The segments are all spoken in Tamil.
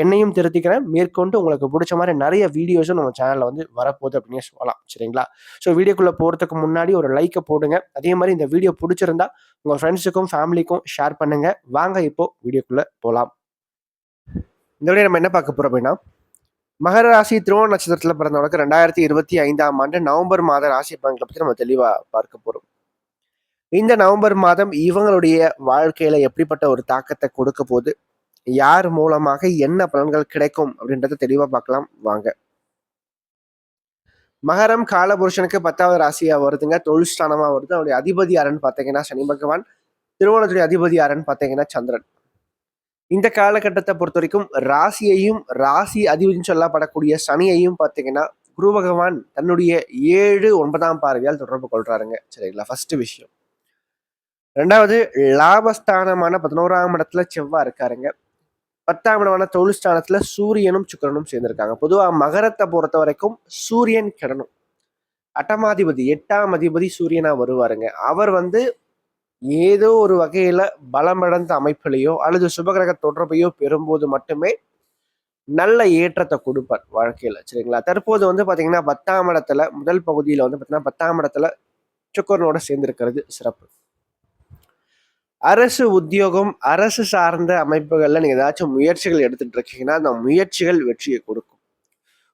என்னையும் திருத்திக்கிறேன். மேற்கொண்டு உங்களுக்கு பிடிச்ச மாதிரி நிறைய வீடியோஸும் நம்ம சேனலில் வந்து வரப்போகுது அப்படின்னு சொல்லலாம். சரிங்களா? ஸோ வீடியோக்குள்ளே போகிறதுக்கு முன்னாடி ஒரு லைக்கை போடுங்க. அதே மாதிரி இந்த வீடியோ பிடிச்சிருந்தா உங்கள் ஃப்ரெண்ட்ஸுக்கும் ஃபேமிலிக்கும் ஷேர் பண்ணுங்கள் வாங்க இப்போ வீடியோக்குள்ளே போகலாம் இந்த வீடியோ நம்ம என்ன பார்க்க போகிறோம் அப்படின்னா மகர ராசி திருவோண நட்சத்திரத்தில் பிறந்தவனுக்கு ரெண்டாயிரத்தி இருபத்தி ஐந்தாம் ஆண்டு நவம்பர் மாத ராசி பலன்களை பற்றி நம்ம தெளிவாக பார்க்க போகிறோம் இந்த நவம்பர் மாதம் இவங்களுடைய வாழ்க்கையில எப்படிப்பட்ட ஒரு தாக்கத்தை கொடுக்க போகுது? யார் மூலமாக என்ன பலன்கள் கிடைக்கும் அப்படின்றத தெளிவாக பார்க்கலாம். வாங்க. மகரம் காலபுருஷனுக்கு பத்தாவது ராசியா வருதுங்க. தொழில் ஸ்தானமா வருது. அவருடைய அதிபதி யாருன்னு பார்த்தீங்கன்னா சனி பகவான். திருவோணத்துடைய அதிபதி யாருன்னு பார்த்தீங்கன்னா சந்திரன். இந்த காலகட்டத்தை பொறுத்த வரைக்கும் ராசியையும் ராசி அதிபதினு சொல்லப்படக்கூடிய சனியையும் பார்த்தீங்கன்னா குரு பகவான் தன்னுடைய ஏழு ஒன்பதாம் பார்வையால் தொடர்பு கொள்றாருங்க. சரிங்களா? ஃபர்ஸ்ட் விஷயம். ரெண்டாவது லாபஸ்தானமான பதினோராம் இடத்துல செவ்வாய் இருக்காருங்க. பத்தாம் இடமான தொழில் ஸ்தானத்துல சூரியனும் சுக்கரனும் சேர்ந்திருக்காங்க. பொதுவாக மகரத்தை பொறுத்த வரைக்கும் சூரியன் கிடணும் அட்டமாதிபதி எட்டாம் அதிபதி சூரியனா வருவாருங்க. அவர் வந்து ஏதோ ஒரு வகையில பலமிழந்த அமைப்பிலையோ அல்லது சுபகிரக தொடர்பையோ பெறும்போது மட்டுமே நல்ல ஏற்றத்தை கொடுப்பார் வாழ்க்கையில சரிங்களா? தற்போது வந்து பாத்தீங்கன்னா பத்தாம் இடத்துல முதல் பகுதியில வந்து பாத்தீங்கன்னா பத்தாம் இடத்துல சுக்கரனோட சேர்ந்திருக்கிறது சிறப்பு. அரசு உத்தியோகம் அரசு சார்ந்த அமைப்புகளில் நீங்கள் ஏதாச்சும் முயற்சிகள் எடுத்துட்டு இருக்கீங்கன்னா அந்த முயற்சிகள் வெற்றியை கொடுக்கும்.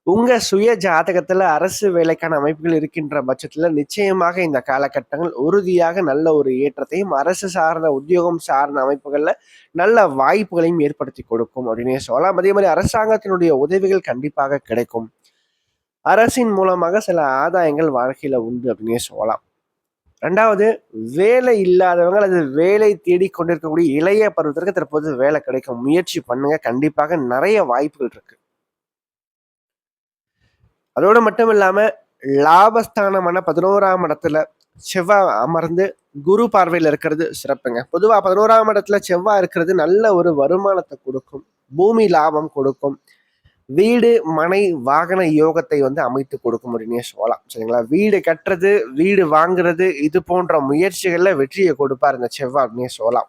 உங்கள் சுய ஜாதகத்தில் அரசு வேலைக்கான அமைப்புகள் இருக்கின்ற பட்சத்தில் நிச்சயமாக இந்த காலகட்டங்கள் உறுதியாக நல்ல ஒரு ஏற்றத்தையும் அரசு சார்ந்த உத்தியோகம் சார்ந்த அமைப்புகளில் நல்ல வாய்ப்புகளையும் ஏற்படுத்தி கொடுக்கும் அப்படின்னே சொல்லலாம். அதே மாதிரி அரசாங்கத்தினுடைய உதவிகள் கண்டிப்பாக கிடைக்கும். அரசின் மூலமாக சில ஆதாயங்கள் வாழ்க்கையில் உண்டு அப்படின்னே சொல்லலாம். ரெண்டாவது வேலை இல்லாதவங்க அல்லது வேலை தேடி கொண்டிருக்கக்கூடிய இளைய பருவத்திற்கு தற்போது வேலை கிடைக்கும் முயற்சி பண்ணுங்க. கண்டிப்பாக நிறைய வாய்ப்புகள் இருக்கு. அதோடு மட்டும் இல்லாம லாபஸ்தானமான பதினோராம் இடத்துல செவ்வாய் அமர்ந்து குரு பார்வையில் இருக்கிறது சிறப்புங்க. பொதுவாக பதினோராம் இடத்துல செவ்வாய் இருக்கிறது நல்ல ஒரு வருமானத்தை கொடுக்கும். பூமி லாபம் கொடுக்கும். வீடு மனை வாகன யோகத்தை வந்து அமைத்து கொடுக்க அப்படின்னே சொல்லலாம். சரிங்களா? வீடு கட்டுறது வீடு வாங்குறது இது போன்ற முயற்சிகள்ல வெற்றியை கொடுப்பார் இந்த செவ்வாய் அப்படின்னே சொல்லலாம்.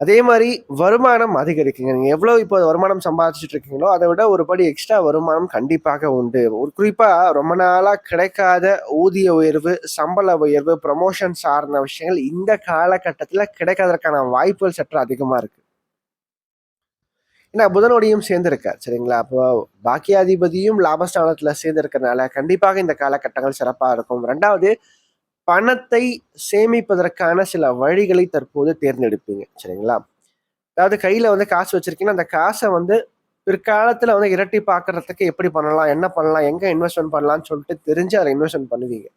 அதே மாதிரி வருமானம் அதிகரிக்குங்க. நீங்க எவ்வளவு இப்போ வருமானம் சம்பாதிச்சுட்டு இருக்கீங்களோ அதை விட ஒரு படி எக்ஸ்ட்ரா வருமானம் கண்டிப்பாக உண்டு. ஒரு குறிப்பா ரொம்ப நாளா கிடைக்காத ஊதிய உயர்வு சம்பள உயர்வு ப்ரமோஷன் சார்ந்த விஷயங்கள் இந்த காலகட்டத்தில் கிடைக்காததற்கான வாய்ப்புகள் சற்று அதிகமா இருக்கு. ஏன்னா புதனோடையும் சேர்ந்திருக்கார் சரிங்களா? அப்போ பாக்கியாதிபதியும் லாபஸ்தானத்துல சேர்ந்திருக்கிறதுனால கண்டிப்பாக இந்த காலகட்டங்கள் சிறப்பா இருக்கும். ரெண்டாவது பணத்தை சேமிப்பதற்கான சில வழிகளை தற்போது தேர்ந்தெடுப்பீங்க சரிங்களா? அதாவது கையில வந்து காசு வச்சுருக்கீங்கன்னா அந்த காசை வந்து பிற்காலத்துல வந்து இரட்டி பார்க்குறதுக்கு எப்படி பண்ணலாம் என்ன பண்ணலாம் எங்க இன்வெஸ்ட்மெண்ட் பண்ணலாம்னு சொல்லிட்டு தெரிஞ்சு அதை இன்வெஸ்ட்மெண்ட் பண்ணுவீங்க.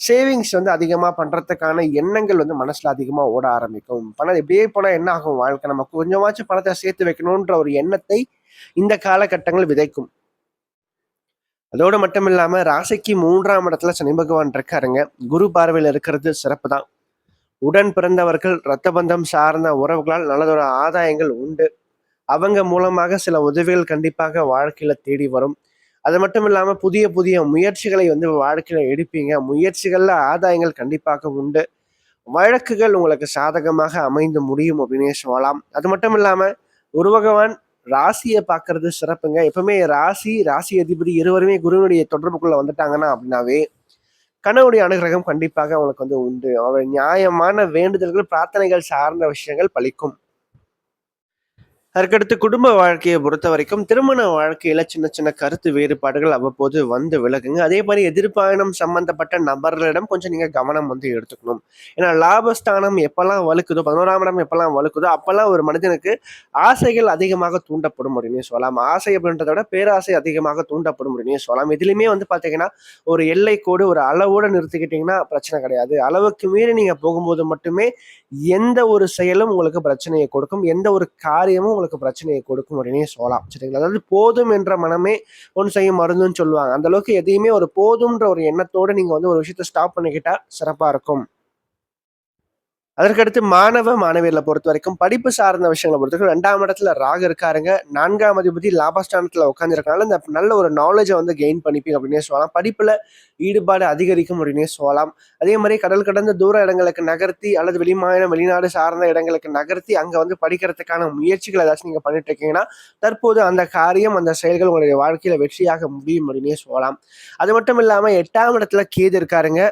சேவிங்ஸ் வந்து அதிகமாக பண்ணுறதுக்கான எண்ணங்கள் வந்து மனசில் அதிகமாக ஓட ஆரம்பிக்கும். பணம் எப்படியே போனால் என்ன ஆகும் வாழ்க்கை? நம்ம கொஞ்சமாச்சும் பணத்தை சேர்த்து வைக்கணுன்ற ஒரு எண்ணத்தை இந்த காலகட்டங்கள் விதைக்கும். அதோடு மட்டும் இல்லாமல் ராசிக்கு மூன்றாம் இடத்துல சனி பகவான் இருக்காருங்க. குரு பார்வையில் இருக்கிறது சிறப்பு தான். உடன் பிறந்தவர்கள் இரத்த பந்தம் சார்ந்த உறவுகளால் நல்லதொரு ஆதாயங்கள் உண்டு. அவங்க மூலமாக சில உதவிகள் கண்டிப்பாக வாழ்க்கையில் தேடி வரும். அது மட்டும் இல்லாமல் புதிய புதிய முயற்சிகளை வந்து வாழ்க்கையில் எடுப்பீங்க. முயற்சிகளில் ஆதாயங்கள் கண்டிப்பாக உண்டு. வழக்குகள் உங்களுக்கு சாதகமாக அமைந்து முடியும் அப்படின்னே சொல்லலாம். அது மட்டும் இல்லாமல் குரு பகவான் ராசியை பார்க்கறது சிறப்புங்க. எப்பவுமே ராசி ராசி அதிபதி இருவருமே குருவினுடைய தொடர்புக்குள்ள வந்துட்டாங்கன்னா அப்படின்னாவே கனவுடைய அனுகிரகம் கண்டிப்பாக அவங்களுக்கு வந்து உண்டு. அவர் நியாயமான வேண்டுதல்கள் பிரார்த்தனைகள் சார்ந்த விஷயங்கள் பலிக்கும். அதற்கடுத்து குடும்ப வாழ்க்கையை பொறுத்த வரைக்கும் திருமண வாழ்க்கையில சின்ன சின்ன கருத்து வேறுபாடுகள் அவ்வப்போது வந்து விலகுங்க. அதே மாதிரி எதிர்பாயணம் சம்பந்தப்பட்ட நபர்களிடம் கொஞ்சம் நீங்க கவனம் வந்து எடுத்துக்கணும். ஏன்னா லாபஸ்தானம் எப்பெல்லாம் வலுக்குதோ பதினோராம் இடம் எப்பெல்லாம் வலுக்குதோ அப்பெல்லாம் ஒரு மனிதனுக்கு ஆசைகள் அதிகமாக தூண்டப்படும் அப்படின்னு சொல்லலாம். ஆசை அப்படின்றத விட பேராசை அதிகமாக தூண்டப்படும் அப்படின்னு சொல்லலாம். இதுலயுமே வந்து பாத்தீங்கன்னா ஒரு எல்லை கோடு ஒரு அளவோடு நிறுத்திக்கிட்டீங்கன்னா பிரச்சனை கிடையாது. அளவுக்கு மீறி நீங்க போகும்போது மட்டுமே எந்த ஒரு செயலும் உங்களுக்கு பிரச்சனையை கொடுக்கும். எந்த ஒரு காரியமும் உங்களுக்கு பிரச்சனையை கொடுக்கும் அப்படின்னே சொல்லலாம். சரிங்களா? அதாவது போதும் என்ற மனமே ஒன்று செய்யும் மருந்துன்னு சொல்லுவாங்க. அந்த அளவுக்கு எதையுமே ஒரு போதும்ன்ற ஒரு எண்ணத்தோடு நீங்கள் வந்து ஒரு விஷயத்த ஸ்டாப் பண்ணிக்கிட்டால் சிறப்பாக இருக்கும். அதற்கடுத்து மாணவ மாணவியர்களை பொறுத்த வரைக்கும் படிப்பு சார்ந்த விஷயங்களை பொறுத்த வரைக்கும் ரெண்டாம் இடத்துல ராக இருக்காருங்க. நான்காம் அதிபதி லாபஸ்தானத்தில் உட்காந்துருக்கனால இந்த நல்ல ஒரு நாலேஜை வந்து கெயின் பண்ணிப்பீங்க அப்படின்னே சொல்லலாம். படிப்பில் ஈடுபாடு அதிகரிக்கும் அப்படின்னே சொல்லலாம். அதே மாதிரி கடல் கடந்த தூர இடங்களுக்கு நகர்த்தி அல்லது வெளிமாநிலம் வெளிநாடு சார்ந்த இடங்களுக்கு நகர்த்தி அங்கே வந்து படிக்கிறதுக்கான முயற்சிகள் ஏதாச்சும் நீங்கள் பண்ணிட்டு இருக்கீங்கன்னா தற்போது அந்த காரியம் அந்த செயல்கள் உங்களுடைய வாழ்க்கையில் வெற்றியாக முடியும் அப்படின்னே சொல்லலாம். அது மட்டும் இல்லாமல் எட்டாம் இடத்துல கேது இருக்காருங்க.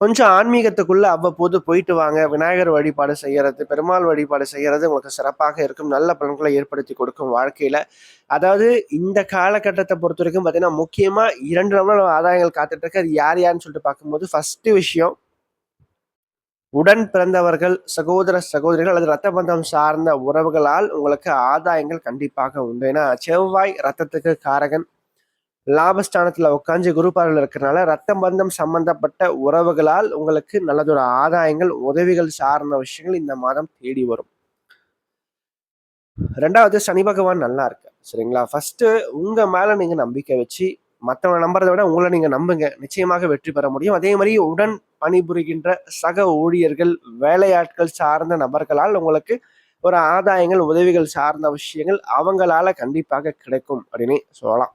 கொஞ்சம் ஆன்மீகத்துக்குள்ள அவ்வப்போது போயிட்டு வாங்க. விநாயகர் வழிபாடு செய்யறது பெருமாள் வழிபாடு செய்யறது உங்களுக்கு சிறப்பாக இருக்கும். நல்ல பலன்களை ஏற்படுத்தி கொடுக்கும் வாழ்க்கையில. அதாவது இந்த காலகட்டத்தை பொறுத்த வரைக்கும் பார்த்தீங்கன்னா முக்கியமா இரண்டு நம்ம ஆதாயங்கள் காத்துட்டு இருக்கு அது யார் யாருன்னு சொல்லிட்டு பார்க்கும்போது ஃபர்ஸ்ட் விஷயம் உடன் பிறந்தவர்கள் சகோதர சகோதரிகள் அல்லது ரத்த பந்தம் சார்ந்த உறவுகளால் உங்களுக்கு ஆதாயங்கள் கண்டிப்பாக உண்டு. ஏன்னா செவ்வாய் ரத்தத்துக்கு காரகன். லாபஸ்தானத்தில் உட்காந்து குரு பார்வையில் இருக்கிறனால ரத்த பந்தம் சம்பந்தப்பட்ட உறவுகளால் உங்களுக்கு நல்லதொரு ஆதாயங்கள் உதவிகள் சார்ந்த விஷயங்கள் இந்த மாதம் தேடி வரும். ரெண்டாவது சனி பகவான் நல்லா இருக்கு சரிங்களா? ஃபர்ஸ்ட் உங்க மேல நீங்க நம்பிக்கை வச்சு மற்றவங்க நம்புறதை விட உங்களை நீங்க நம்புங்க. நிச்சயமாக வெற்றி பெற முடியும். அதே மாதிரி உடன் பணிபுரிகின்ற சக ஊழியர்கள் வேலையாட்கள் சார்ந்த நபர்களால் உங்களுக்கு ஒரு ஆதாயங்கள் உதவிகள் சார்ந்த விஷயங்கள் அவங்களால கண்டிப்பாக கிடைக்கும் அப்படின்னு சொல்லலாம்.